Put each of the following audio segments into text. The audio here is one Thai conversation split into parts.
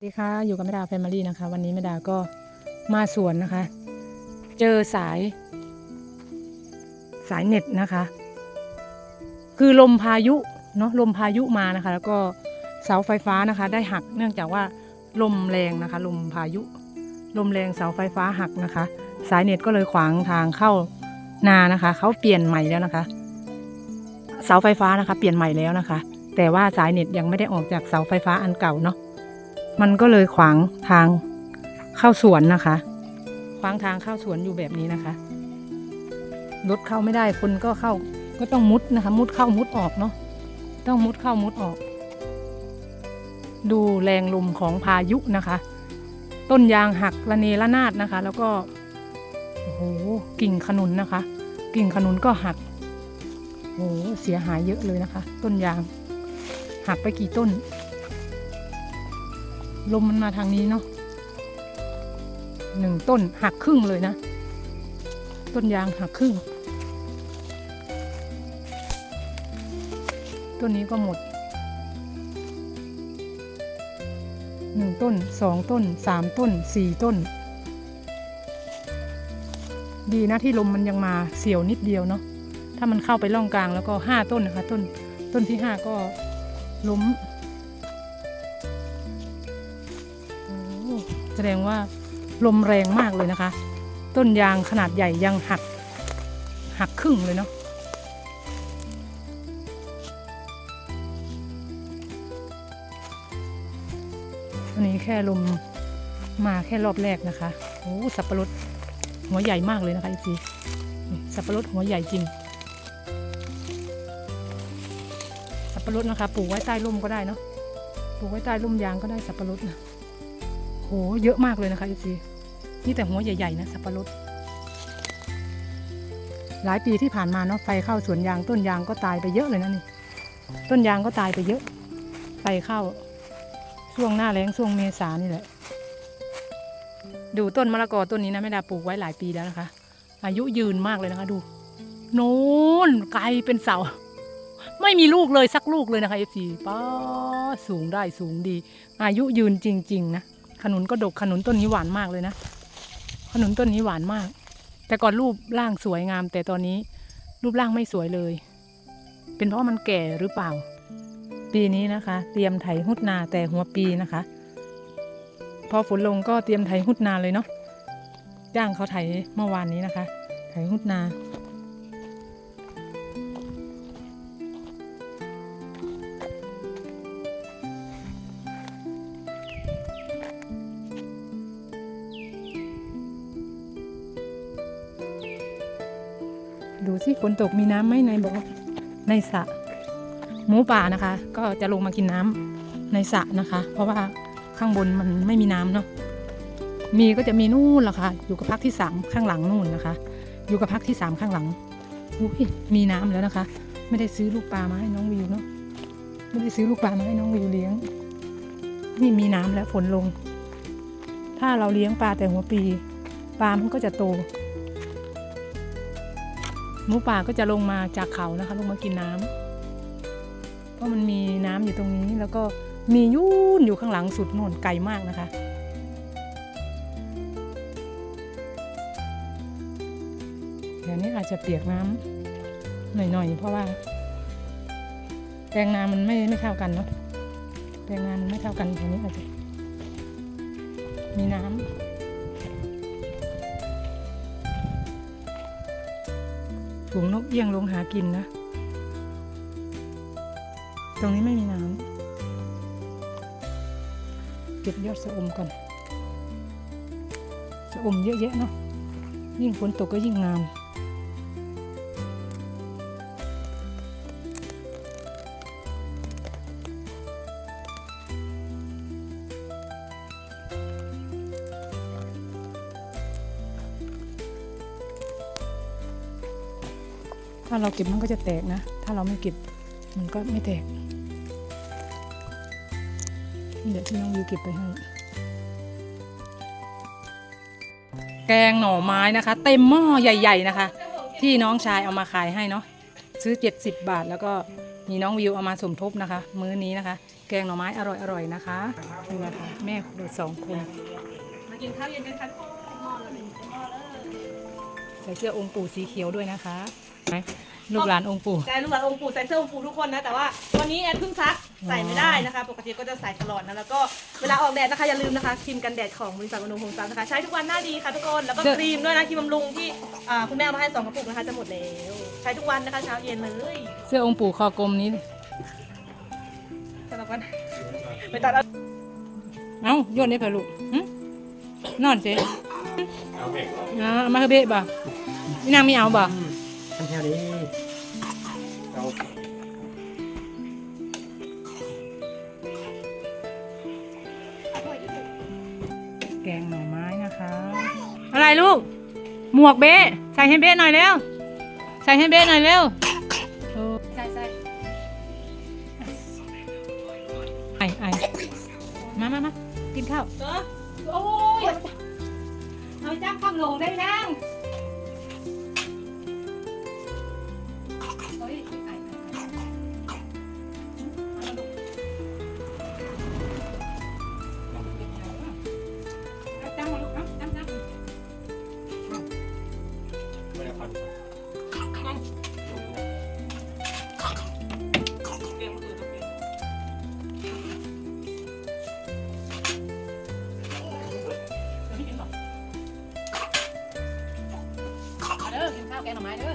สวัสดีค่ะ อยู่กับแม่ดาแฟมิลี่นะคะ วันนี้แม่ดาก็มาสวนนะคะ เจอสาย สายเน็ตนะคะ คือลมพายุเนาะลมพายุมานะคะ แล้วก็เสาไฟฟ้านะคะ ได้หักเนื่องจากว่าลมแรงนะคะ ลมพายุ ลมแรงเสาไฟฟ้าหักนะคะ สายเน็ตก็เลยขวางทางเข้านานะคะเขาเปลี่ยนใหม่แล้วนะคะ เสาไฟฟ้านะคะ เปลี่ยนใหม่แล้วนะคะ แต่ว่าสายเน็ตยังไม่ได้ออกจากเสาไฟฟ้าอันเก่าเนาะ มันก็เลยขวางทางเข้าสวนนะคะ ขวางทางเข้าสวนอยู่แบบนี้นะคะรถเข้าไม่ได้คนก็เข้าก็ต้องมุดนะคะ มุดเข้ามุดออกเนาะต้องมุดเข้ามุดออก ดูแรงลมของพายุนะคะ ต้นยางหักระเนระนาดนะคะ แล้วก็โอ้โหกิ่งขนุนนะคะ กิ่งขนุนก็หักโอ้โหเสียหายเยอะเลยนะคะ ต้นยาง หักไปกี่ต้น ลมมันมาทางนี้เนาะหนึ่งต้นหักครึ่งเลยนะ ต้นยางหักครึ่ง ต้นนี้ก็หมดหนึ่งต้นสองต้นสามต้นสี่ต้น ดีนะที่ลมมันยังมาเสียวนิดเดียวเนาะถ้ามันเข้าไปร่องกลางแล้วก็ห้าต้นนะคะ ต้นต้นที่ห้าก็ล้ม แสดงว่าลมแรงมากเลยนะคะ ต้นยางขนาดใหญ่ยังหัก หักครึ่งเลยเนาะอันนี้แค่ลมมาแค่รอบแรกนะคะโอ้สับปะรดหัวใหญ่มากเลยนะคะอีจีสับปะรดหัวใหญ่จริง สับปะรดนะคะ ปลูกไว้ใต้ร่มก็ได้เนาะปลูกไว้ใต้ร่มยางก็ได้สับปะรดนะ โหเยอะมากเลยนะคะเอซีนี่แต่หัวใหญ่ๆนะสับปะรด หลายปีที่ผ่านมาเนาะไฟเข้าสวนยางต้นยางก็ตายไปเยอะเลยนะนี่ ต้นยางก็ตายไปเยอะ ไฟเข้าช่วงหน้าแล้งช่วงเมษานี่แหละ ดูต้นมะละกอต้นนี้นะแม่ดาปลูกไว้หลายปีแล้วนะคะ อายุยืนมากเลยนะคะ ดูโน้นไกลเป็นเสา ไม่มีลูกเลยสักลูกเลยนะคะเอฟซีป้าสูงได้สูงดี อายุยืนจริง ๆ นะ ขนุนก็ดกขนุนต้นนี้หวานมากเลยนะ ขนุนต้นนี้หวานมาก แต่ก่อนรูปร่างสวยงาม แต่ตอนนี้รูปร่างไม่สวยเลย เป็นเพราะมันแก่หรือเปล่า ปีนี้นะคะ เตรียมไถหุดนาแต่หัวปีนะคะ พอฝนลงก็เตรียมไถหุดนาเลยเนาะจ้างเขาไถเมื่อวานนี้นะคะ ไถหุดนา ดูสิฝนตกมีน้ำไหมในบอกว่าในสระหมูป่านะคะ ก็จะลงมากินน้ำในสระนะคะ เพราะว่าข้างบนมันไม่มีน้ำเนาะมีก็จะมีนู่นแหละค่ะ อยู่กับพักที่สามข้างหลังนู่นนะคะ อยู่กับพักที่สามข้างหลังอุ้ยมีน้ำแล้วนะคะ ไม่ได้ซื้อลูกปลามาให้น้องวิวเนาะไม่ได้ซื้อลูกปลามาให้น้องวิวเลี้ยง นี่มีน้ำแล้วฝนลง ถ้าเราเลี้ยงปลาแต่หัวปีปลามันก็จะโต หมูป่าก็จะลงมาจากเขานะคะ ลงมากินน้ำเพราะมันมีน้ำอยู่ตรงนี้แล้วก็มียุ่นอยู่ข้างหลังสุดโน่นไกลมากนะคะ เดี๋ยวนี้อาจจะเปียกน้ำหน่อยๆเพราะว่าแปลงนามันไม่ไม่เท่ากันเนาะแปลงนามันไม่เท่ากันแถวนี้อาจจะมีน้ำ ฝูงนกเอี้ยงลงหากินนะ ตรงนี้ไม่มีน้ำเก็บยอดสะอมก่อนสะอมเยอะแยะเนาะยิ่งฝนตกก็ยิ่งงาม ถ้าเราเก็บมันก็จะแตกนะ ถ้าเราไม่เก็บมันก็ไม่แตกนี่เดี๋ยวที่น้องวิวเก็บไปให้แกงหน่อไม้นะคะ เต็มหม้อใหญ่ ๆนะคะ ที่น้องชายเอามาขายให้เนาะซื้อ 70 บาท แล้วก็มีน้องวิวเอามาสมทบนะคะ มื้อนี้นะคะ แกงหน่อไม้อร่อยๆนะคะนี่นะคะแม่ดูสองคนมากินข้าวเย็นกันค่ะใส่เสื้อองค์ปู่สีเขียวด้วยนะคะ ไหมลูกหลานองค์ปู่ใช่ลูกหลานองค์ปู่ใส่เสื้อองค์ปู่ทุกคนนะ แต่ว่าวันนี้แอนเพิ่งซักใส่ไม่ได้นะคะ ปกติก็จะใส่ตลอดนะ แล้วก็เวลาออกแดดนะคะอย่าลืมนะคะครีมกันแดดของบริษัทมโนโฮมซักนะคะ ใช้ทุกวันหน้าดีค่ะทุกคน แล้วก็ครีมด้วยนะครีมบำรุงที่อ่าคุณแม่เอามาให้สองกระปุกนะคะจะหมดแล้ว ใช้ทุกวันนะคะเช้าเย็นเลยเสื้อองค์ปู่คอกลมนี้ สำหรับวันไปตัดเอาเอ้าโยนได้ปะลูกหึนอนเจ๊เอาเบรกก่อนอ่าเอามาคือเบะบ่นี่นางไม่เอาบ่ อันแถวนี้เอาแกงหน่อไม้นะคะ อะไรลูก หมวกเบะใส่ให้เบะหน่อยเร็ว ใส่ให้เบะหน่อยเร็วโอ้ใส่ใส่ไอไอมามามากินข้าวเออโอ้ยเอาจ้างความหลงได้นั่ง ข้าวแกงหน่อไม้เด้อ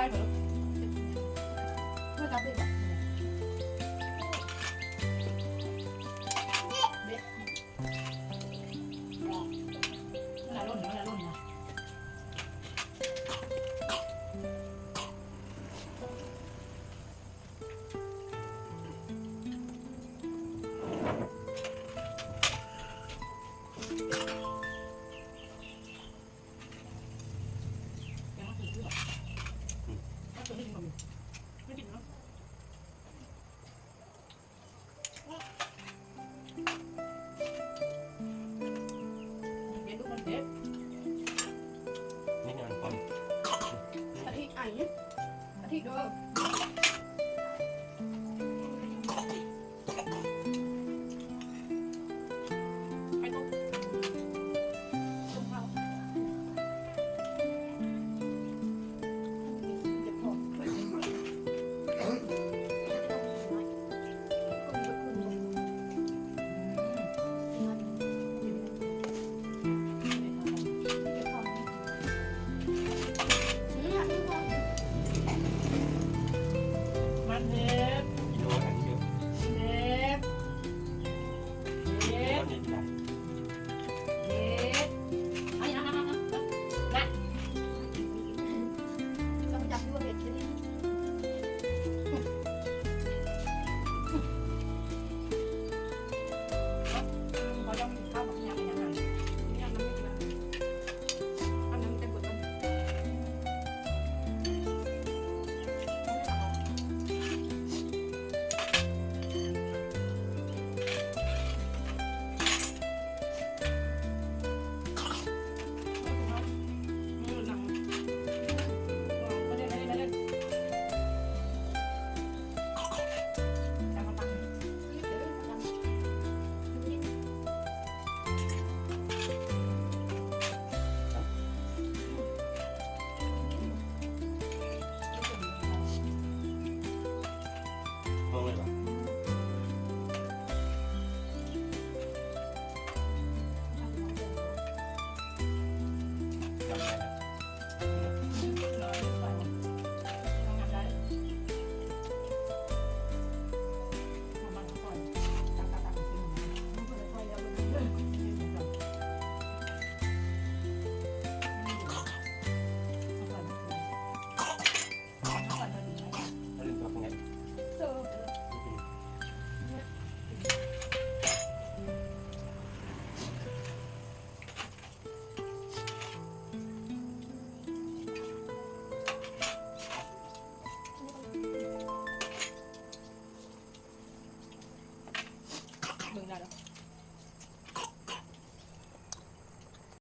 น่า อ